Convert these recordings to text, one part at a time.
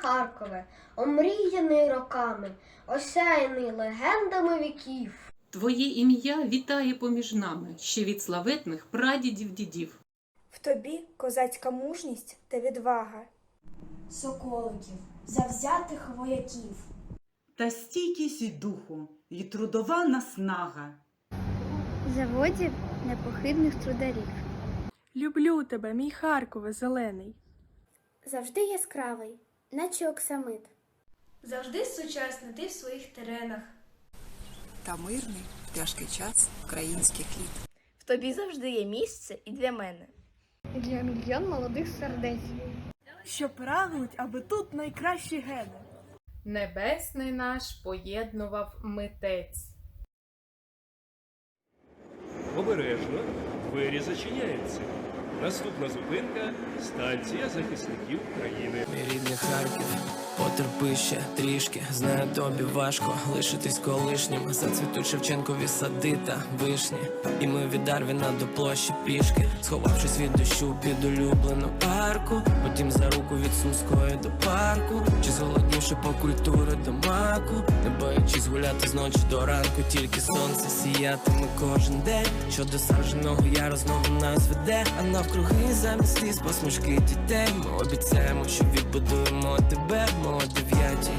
Харкове, омріяний роками, осяяний легендами віків. Твоє ім'я вітає поміж нами ще від славетних прадідів дідів. В тобі козацька мужність та відвага. соколиків, завзятих вояків. та стійкість духу і трудова наснага. заводів непохитних трударів. Люблю тебе, мій Харкове зелений. Завжди яскравий, наче оксамит. Завжди сучасний ти в своїх теренах. та мирний в тяжкий час українських літ. В тобі завжди є місце і для мене. Для мільйон молодих сердець. Що прагнуть, аби тут найкращі гени. Небесний наш поєднував митець. Обережно, двері зачиняються. Наступна зупинка станція захисників України. Мій рідний Харків, потерпи ще трішки. Знаю, тобі важко лишитись колишнім. Зацвітуть Шевченкові сади та вишні. І ми від Дарвіна до площі пішки, сховавшись від дощу під улюблену арку. Потім за руку від Сумської до парку. Чи зголоднівши по культури до маку, не боячись гуляти з ночі до ранку, тільки сонце сіятиме кожен день. Що до саженого яру знову нас веде, а навкруги замість сліз посмішки дітей. Ми обіцяємо, що відбудуємо тебе, о дев'ятій.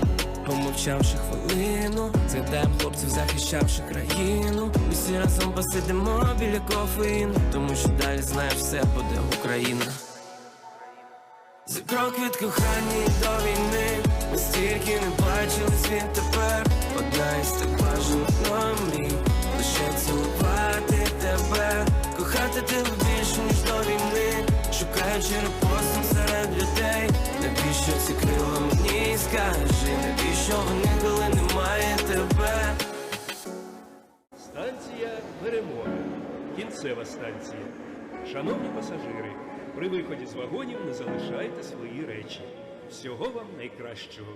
Помовчавши хвилину, згадаємо хлопців, захищавши країну. Усі разом посидимо біля кофеїну, тому що далі знаєш, все буде Україна. За крок від кохання до війни Ми стільки не бачили світ тепер Одна із так бажаних мною Шукаючи репостом серед людей Навіщо ці крила мені скажи Навіщо вони, коли немає тебе Станція Перемога. Кінцева станція. Шановні пасажири, при виході з вагонів не залишайте свої речі. Всього вам найкращого.